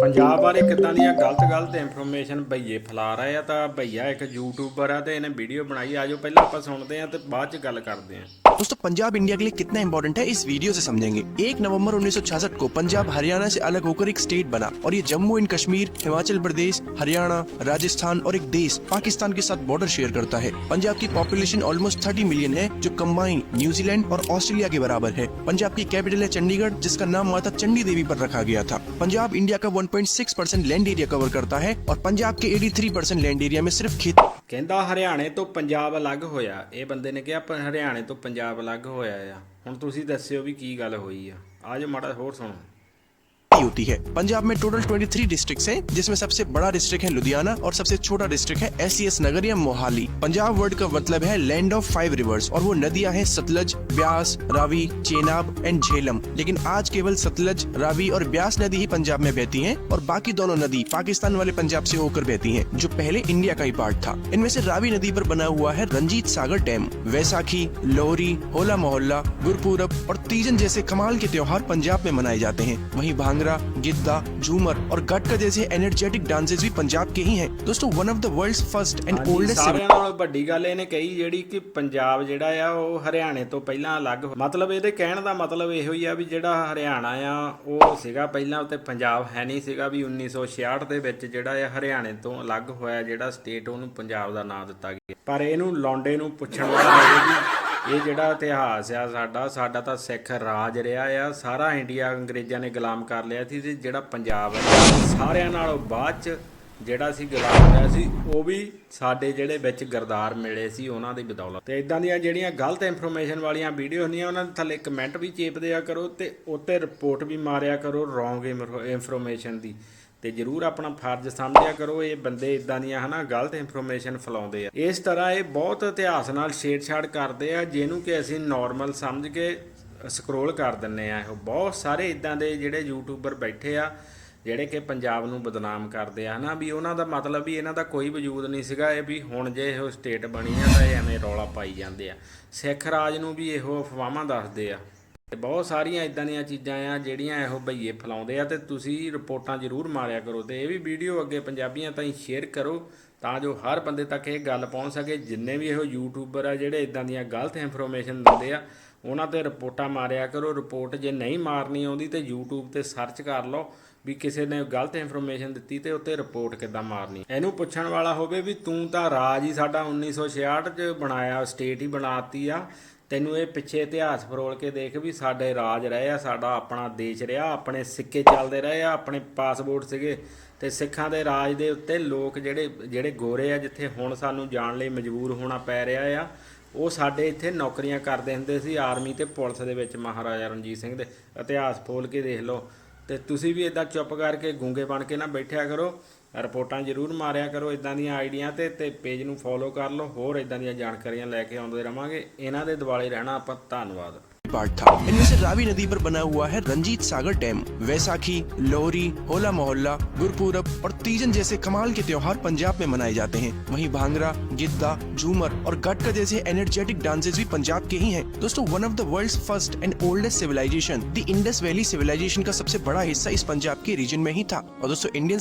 ਪੰਜਾਬ ਬਾਰੇ ਕਿੱਦਾਂ ਦੀਆਂ ਗਲਤ ਗਲਤ ਇਨਫੋਰਮੇਸ਼ਨ ਭਈਏ ਫੈਲਾ ਰਹੇ ਆ ਤਾਂ ਭਈਆ ਇੱਕ ਯੂਟਿਊਬਰ ਆ ਤੇ ਇਹਨੇ ਵੀਡੀਓ ਬਣਾਈ ਆਜੋ ਪਹਿਲਾਂ ਆਪਾਂ ਸੁਣਦੇ ਆ ਤੇ ਬਾਅਦ ਚ ਗੱਲ ਕਰਦੇ ਆ। दोस्तों, पंजाब इंडिया के लिए कितना इंपॉर्टेंट है, इस वीडियो से समझेंगे। एक नवंबर 1966 को पंजाब हरियाणा से अलग होकर एक स्टेट बना और ये जम्मू एंड कश्मीर, हिमाचल प्रदेश, हरियाणा, राजस्थान और एक देश पाकिस्तान के साथ बॉर्डर शेयर करता है। पंजाब की पॉपुलेशन ऑलमोस्ट 30 मिलियन है, जो कंबाइन न्यूजीलैंड और ऑस्ट्रेलिया के बराबर है। पंजाब की कैपिटल है चंडीगढ़, जिसका नाम माता चंडी देवी पर रखा गया था। पंजाब इंडिया का 1.6 परसेंट लैंड एरिया कवर करता है और पंजाब के 83 परसेंट लैंड एरिया में सिर्फ़ खेत ਕਹਿੰਦਾ ਹਰਿਆਣੇ ਤੋਂ ਪੰਜਾਬ ਅਲੱਗ ਹੋਇਆ। ਇਹ ਬੰਦੇ ਨੇ ਕਿਹਾ ਹਰਿਆਣੇ ਤੋਂ ਪੰਜਾਬ ਅਲੱਗ ਹੋਇਆ ਆ। ਹੁਣ ਤੁਸੀਂ ਦੱਸਿਓ ਵੀ ਕੀ ਗੱਲ ਹੋਈ ਆ। ਆਜੋ ਮਾੜਾ, ਹੋਰ ਸੁਣੋ। होती है। पंजाब में टोटल 23 डिस्ट्रिक्ट हैं, जिसमें सबसे बड़ा डिस्ट्रिक्ट है लुधियाना और सबसे छोटा डिस्ट्रिक्ट है एस सी एस नगर या मोहाली। पंजाब वर्ड का मतलब है लैंड ऑफ़ फाइव रिवर्स और वो नदियाँ हैं सतलज, ब्यास, रावी, चेनाब एंड झेलम। लेकिन आज केवल सतलज, रावी और ब्यास नदी ही पंजाब में बहती है और बाकी दोनों नदी पाकिस्तान वाले पंजाब से होकर बहती है, जो पहले इंडिया का ही पार्ट था। इनमें से रावी नदी पर बना हुआ है रंजीत सागर डैम। वैसाखी, लोहरी, होला मोहल्ला, गुरपूरब और तीजन जैसे कमाल के त्योहार पंजाब में मनाए जाते हैं। वहीं भांगड़ा गिद्दा झूमर और गटका जैसे एनर्जेटिक डांसेस भी पंजाब के ही हैं दोस्तों one of the world's first and ਹਾਂਜੀ ओल्डेस्ट ਸਾਰਿਆਂ ਨਾਲੋਂ ਵੱਡੀ ਗੱਲ ਇਹਨੇ ਕਹੀ ਜਿਹੜੀ ਕਿ ਪੰਜਾਬ ਜਿਹੜਾ ਆ ਉਹ ਹਰਿਆਣੇ ਤੋਂ ਪਹਿਲਾਂ ਅਲੱਗ ਹੋ- ਮਤਲਬ ਇਹਦੇ ਕਹਿਣ ਦਾ ਮਤਲਬ ਇਹੋ ਹੀ ਆ ਵੀ ਜਿਹੜਾ ਹਰਿਆਣਾ ਆ ਉਹ ਸੀਗਾ ਪਹਿਲਾਂ ਤੇ ਪੰਜਾਬ ਹੈ ਨਹੀਂ ਸੀਗਾ ਵੀ 1966 ਦੇ ਵਿੱਚ ਜਿਹੜਾ ਆ ਹਰਿਆਣੇ ਤੋਂ ਅਲੱਗ ਹੋਇਆ ਜਿਹੜਾ ਸਟੇਟ ਉਹਨੂੰ ਪੰਜਾਬ ਦਾ ਨਾਂ ਦਿੱਤਾ ਗਿਆ ਪਰ ਇਹਨੂੰ ਲੌਂਡੇ ਨੂੰ ਪੁੱਛਣ ਵਾਲਾ ਹੋਵੇ ਵੀ ਇਹ ਜਿਹੜਾ ਇਤਿਹਾਸ ਆ ਸਾਡਾ ਸਾਡਾ ਤਾਂ ਸਿੱਖ ਰਾਜ ਰਿਹਾ ਆ, ਸਾਰਾ ਇੰਡੀਆ ਅੰਗਰੇਜ਼ਾਂ ਨੇ ਗੁਲਾਮ ਕਰ ਲਿਆ ਸੀ ਤੇ ਜਿਹੜਾ ਪੰਜਾਬ ਹੈ ਸਾਰਿਆਂ ਨਾਲੋਂ ਬਾਅਦ ਚ ਜਿਹੜਾ ਸੀ ਗੁਲਾਮ ਹੋਇਆ ਸੀ, ਉਹ ਵੀ ਸਾਡੇ ਜਿਹੜੇ ਵਿੱਚ ਗਰਦਾਰ ਮਿਲੇ ਸੀ, ਉਹਨਾਂ ਦੀ ਬਦੌਲਤ। ਤੇ ਇਦਾਂ ਦੀਆਂ ਜਿਹੜੀਆਂ ਗਲਤ ਇਨਫੋਰਮੇਸ਼ਨ ਵਾਲੀਆਂ ਵੀਡੀਓ ਹੁੰਦੀਆਂ, ਉਹਨਾਂ ਦੇ ਥੱਲੇ ਕਮੈਂਟ ਵੀ ਚੇਪ ਦਿਆ ਕਰੋ ਤੇ ਉੱਤੇ ਰਿਪੋਰਟ ਵੀ ਮਾਰਿਆ ਕਰੋ ਰੋਂਗ ਇਨਫੋਰਮੇਸ਼ਨ ਦੀ। ਤੇ ਜਰੂਰ ਆਪਣਾ ਫਰਜ਼ ਸਮਝਿਆ ਕਰੋ, ਇਹ ਬੰਦੇ ਇਦਾਂ ਦੀਆਂ ਹਨਾ ਗਲਤ ਇਨਫੋਰਮੇਸ਼ਨ ਫੈਲਾਉਂਦੇ ਆ। ਇਸ ਤਰ੍ਹਾਂ ਇਹ ਬਹੁਤ ਇਤਿਹਾਸ ਨਾਲ ਛੇੜਛਾੜ ਕਰਦੇ ਆ, ਜਿਹਨੂੰ ਕਿ ਅਸੀਂ ਨਾਰਮਲ ਸਮਝ ਕੇ ਸਕਰੋਲ ਕਰ ਦਿੰਨੇ ਆ। ਇਹ ਬਹੁਤ ਸਾਰੇ ਇਦਾਂ ਦੇ ਜਿਹੜੇ ਯੂਟਿਊਬਰ ਬੈਠੇ ਆ, ਜਿਹੜੇ ਕਿ ਪੰਜਾਬ ਨੂੰ ਬਦਨਾਮ ਕਰਦੇ ਆ ਹਨਾ, ਵੀ ਉਹਨਾਂ ਦਾ ਮਤਲਬ ਵੀ ਇਹਨਾਂ ਦਾ ਕੋਈ ਵਜੂਦ ਨਹੀਂ ਸੀਗਾ, ਇਹ ਵੀ ਹੁਣ ਜੇ ਇਹੋ ਸਟੇਟ ਬਣੀ ਆ ਤਾਂ ਇਹ ਐਵੇਂ ਰੌਲਾ ਪਾਈ ਜਾਂਦੇ ਆ। ਸਿੱਖ ਰਾਜ ਨੂੰ ਵੀ ਇਹੋ ਅਫਵਾਹਾਂ ਦੱਸਦੇ ਆ। ਬਹੁਤ ਸਾਰੀਆਂ ਇਦਾਂ ਦੀਆਂ ਚੀਜ਼ਾਂ ਆ ਜਿਹੜੀਆਂ ਇਹੋ ਭਈਏ ਫੈਲਾਉਂਦੇ ਆ ਤੇ ਤੁਸੀਂ ਰਿਪੋਰਟਾਂ ਜ਼ਰੂਰ ਮਾਰਿਆ ਕਰੋ ਤੇ ਇਹ ਵੀ ਵੀਡੀਓ ਅੱਗੇ ਪੰਜਾਬੀਆਂ ਤਾਈਂ ਸ਼ੇਅਰ ਕਰੋ ਤਾਂ ਜੋ ਹਰ ਬੰਦੇ ਤੱਕ ਇਹ ਗੱਲ ਪਹੁੰਚ ਸਕੇ। ਜਿੰਨੇ ਵੀ ਇਹੋ ਯੂਟਿਊਬਰ ਆ ਜਿਹੜੇ ਇਦਾਂ ਦੀਆਂ ਗਲਤ ਇਨਫੋਰਮੇਸ਼ਨ ਦਿੰਦੇ ਆ, ਉਹਨਾਂ ਤੇ ਰਿਪੋਰਟਾਂ ਮਾਰਿਆ ਕਰੋ। ਰਿਪੋਰਟ ਜੇ ਨਹੀਂ ਮਾਰਨੀ ਆਉਂਦੀ ਤੇ YouTube ਤੇ ਸਰਚ ਕਰ ਲਓ ਵੀ ਕਿਸੇ ਨੇ ਗਲਤ ਇਨਫੋਰਮੇਸ਼ਨ ਦਿੱਤੀ ਤੇ ਉੱਤੇ ਰਿਪੋਰਟ ਕਿੱਦਾਂ ਮਾਰਨੀ। ਇਹਨੂੰ ਪੁੱਛਣ ਵਾਲਾ ਹੋਵੇ ਵੀ ਤੂੰ ਤਾਂ ਰਾਜ ਹੀ ਸਾਡਾ 1966 ਚ ਬਣਾਇਆ ਸਟੇਟ ਹੀ ਬਣਾਤੀ ਆ। ਤੈਨੂੰ ਇਹ ਪਿੱਛੇ ਇਤਿਹਾਸ ਫਰੋਲ ਕੇ ਦੇਖ ਵੀ ਸਾਡੇ ਰਾਜ ਰਹੇ ਆ, ਸਾਡਾ ਆਪਣਾ ਦੇਸ਼ ਰਿਹਾ, ਆਪਣੇ ਸਿੱਕੇ ਚੱਲਦੇ ਰਹੇ ਆ, ਆਪਣੇ ਪਾਸਪੋਰਟ ਸੀਗੇ ਤੇ ਸਿੱਖਾਂ ਦੇ ਰਾਜ ਦੇ ਉੱਤੇ ਲੋਕ ਜਿਹੜੇ ਜਿਹੜੇ ਗੋਰੇ ਆ, ਜਿੱਥੇ ਹੁਣ ਸਾਨੂੰ ਜਾਣ ਲਈ ਮਜਬੂਰ ਹੋਣਾ ਪੈ ਰਿਹਾ ਆ, ਉਹ ਸਾਡੇ ਇੱਥੇ ਨੌਕਰੀਆਂ ਕਰਦੇ ਹੁੰਦੇ ਸੀ, ਆਰਮੀ ਤੇ ਪੁਲਿਸ ਦੇ ਵਿੱਚ ਮਹਾਰਾਜਾ ਰਣਜੀਤ ਸਿੰਘ ਦੇ, ਇਤਿਹਾਸ ਫੋਲ ਕੇ ਦੇਖ ਲਓ। ਤੇ ਤੁਸੀਂ ਵੀ ਇਦਾਂ ਚੁੱਪ ਕਰਕੇ ਗੂੰਗੇ ਬਣ ਕੇ ਨਾ ਬੈਠਿਆ ਕਰੋ ਰਿਪੋਰਟਾਂ ਜ਼ਰੂਰ ਮਾਰਿਆ ਕਰੋ ਇਦਾਂ ਦੀਆਂ ਆਈਡੀਆਂ ਤੇ ਤੇ ਪੇਜ ਨੂੰ ਫੋਲੋ ਕਰ ਲਓ ਹੋਰ ਇਦਾਂ ਦੀਆਂ ਜਾਣਕਾਰੀਆਂ ਲੈ ਕੇ ਆਉਂਦੇ ਰਵਾਂਗੇ ਇਹਨਾਂ ਦੇ ਦਿਵਾਲੇ ਰਹਿਣਾ ਆਪਾਂ ਧੰਨਵਾਦ पार्ट था इनमें से रावी नदी पर बना हुआ है रंजीत सागर डैम वैसाखी लोहरी होला मोहल्ला गुरपूरब और तीजन जैसे कमाल के त्योहार पंजाब में मनाए जाते हैं वहीं भांगड़ा गिद्दा झूमर और गटका जैसे एनर्जेटिक डांसेस भी पंजाब के ही हैं दोस्तों one of the world's first and oldest civilisation the Indus valley civilisation का सबसे बड़ा हिस्सा इस पंजाब के रीजन में ही था और दोस्तों इंडियन